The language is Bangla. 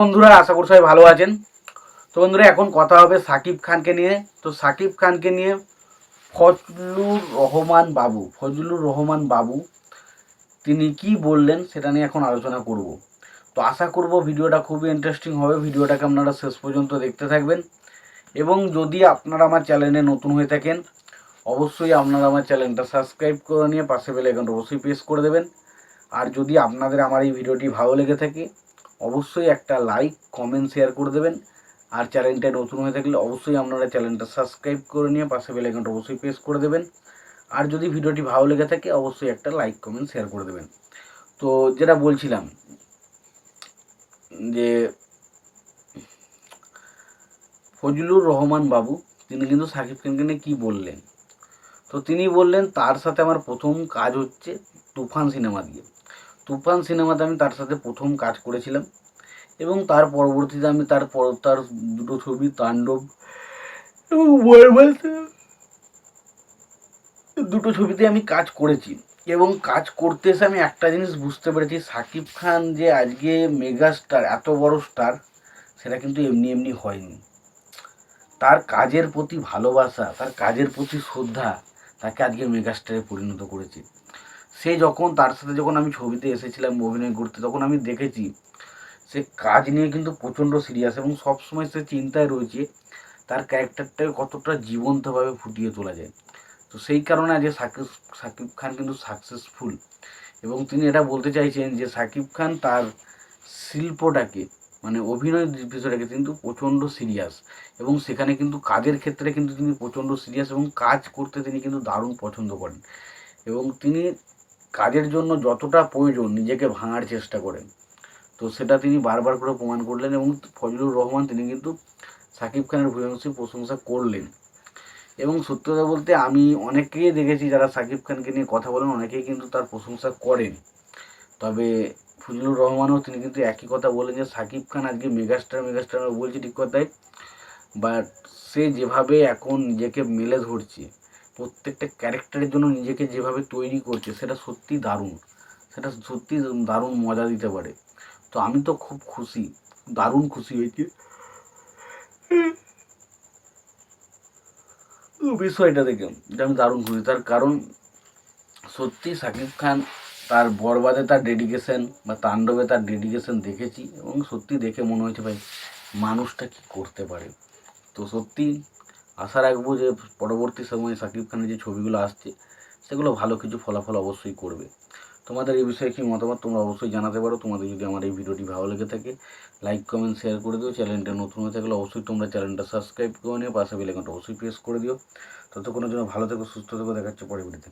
বন্ধুরা, আশা করি সবাই ভালো আছেন। তো বন্ধুরা, এখন কথা হবে সাকিব খানকে নিয়ে। তো সাকিব খানকে নিয়ে ফজলুর রহমান বাবু, ফজলুর রহমান বাবু, তিনি কি বললেন সেটা নিয়ে এখন আলোচনা করব। তো আশা করব ভিডিওটা খুবই ইন্টারেস্টিং হবে। ভিডিওটাকে আপনারা শেষ পর্যন্ত দেখতে থাকবেন। এবং যদি আপনারা আমার চ্যানেলে নতুন হয়ে থাকেন, অবশ্যই আপনারা আমার চ্যানেলটা সাবস্ক্রাইব করে নিয়ে পাশে বেল অবশ্যই প্রেস করে দেবেন। আর যদি আপনাদের আমার এই ভিডিওটি ভালো লেগে থাকে অবশ্যই একটা লাইক কমেন্ট শেয়ার করে দেবেন। আর চ্যানেলটা নতুন হয়ে থাকলে অবশ্যই আপনারা চ্যানেলটা সাবস্ক্রাইব করে নিয়ে পাশে বেল আইকনটা অবশ্যই প্রেস করে দেবেন। আর যদি ভিডিওটি ভালো লেগে থাকে, অবশ্যই একটা লাইক কমেন্ট শেয়ার করে দেবেন। তো যেটা বলছিলাম, যে ফজলুর রহমান বাবু, তিনি কিন্তু সাকিব খানকে নিয়ে কী বললেন? তো তিনি বললেন, তার সাথে আমার প্রথম কাজ হচ্ছে তুফান সিনেমা দিয়ে। তুফান সিনেমাতে আমি তার সাথে প্রথম কাজ করেছিলাম এবং তার পরবর্তীতে আমি তার পর, তার দুটো ছবি তাণ্ডব এবং দুটো ছবিতে আমি কাজ করেছি এবং কাজ করতে এসে আমি একটা জিনিস বুঝতে পেরেছি, সাকিব খান যে আজকে মেগা স্টার, এত বড় স্টার, সেটা কিন্তু এমনি এমনি হয়নি। তার কাজের প্রতি ভালোবাসা, তার কাজের প্রতি শ্রদ্ধা তাকে আজকে মেগাস্টারে পরিণত করেছে। সে যখন, তার সাথে যখন আমি ছবিতে এসেছিলাম, অভিনয় করতে, তখন আমি দেখেছি, সে কাজ নিয়ে কিন্তু প্রচণ্ড সিরিয়াস এবং সবসময় সে চিন্তায় রয়েছে, তার ক্যারেক্টারটাকে কতটা জীবন্তভাবে ফুটিয়ে তোলা যায়। তো সেই কারণে আজকে সাকিব সাকিব খান কিন্তু সাকসেসফুল এবং তিনি এটা বলতে চাইছেন যে, সাকিব খান তার শিল্পটাকে মানে অভিনয় বিষয়টাকে কিন্তু প্রচণ্ড সিরিয়াস এবং সেখানে কিন্তু কাজের ক্ষেত্রে কিন্তু তিনি প্রচণ্ড সিরিয়াস এবং কাজ করতে তিনি কিন্তু দারুণ পছন্দ করেন। এবং তিনি কাজের জন্য যতটা প্রয়োজন নিজেকে ভাঙার চেষ্টা করেন। তো সেটা তিনি বারবার করে প্রমাণ করলেন এবং ফজলুর রহমান তিনি কিন্তু সাকিব খানের ভূয়সী প্রশংসা করলেন। এবং সত্যতা বলতে আমি অনেকেই দেখেছি যারা সাকিব খানকে নিয়ে কথা বলেন, অনেকেই কিন্তু তার প্রশংসা করেন। তবে ফজলুর রহমানও তিনি কিন্তু একই কথা বলেন যে, সাকিব খান আজকে মেগাস্টার মেগাস্টার বলছি ঠিক কথাই বাট সে যেভাবে এখন নিজেকে মেলে ধরছে প্রত্যেকটা ক্যারেক্টারের জন্য নিজেকে যেভাবে তৈরি করছে, সেটা সত্যি দারুণ। সেটা সত্যি দারুণ মজা দিতে পারে। তো আমি তো খুব খুশি, দারুণ খুশি হয়েছি। বিষয়টা দেখে যে আমি দারুণ খুশি। তার কারণ সত্যি শাকিব খান তার বরবাদে তার ডেডিকেশন বা তাণ্ডবে তার ডেডিকেশন দেখেছি এবং সত্যি দেখে মনে হয়েছে, ভাই, মানুষটা কি করতে পারে? তো সত্যি আশা রাখব যে পরবর্তী সময়ে সাকিব খানের যে ছবিগুলো আসছে, সেগুলো ভালো কিছু ফলাফল অবশ্যই করবে। তোমাদের এই বিষয়ে কি মতামত তোমরা অবশ্যই জানাতে পারো। তোমাদের যদি আমার এই ভিডিওটি ভালো লেগে থাকে লাইক কমেন্ট শেয়ার করে দিও। চ্যানেলটা নতুন হয়ে থাকলে অবশ্যই তোমরা চ্যানেলটা সাবস্ক্রাইব করে নিও। পাশে বেলাইকনটা অবশ্যই প্রেস করে দিও। ততক্ষণের জন্য ভালো থেকো, সুস্থ থেকো। দেখাচ্ছে পরে ভিডিওতে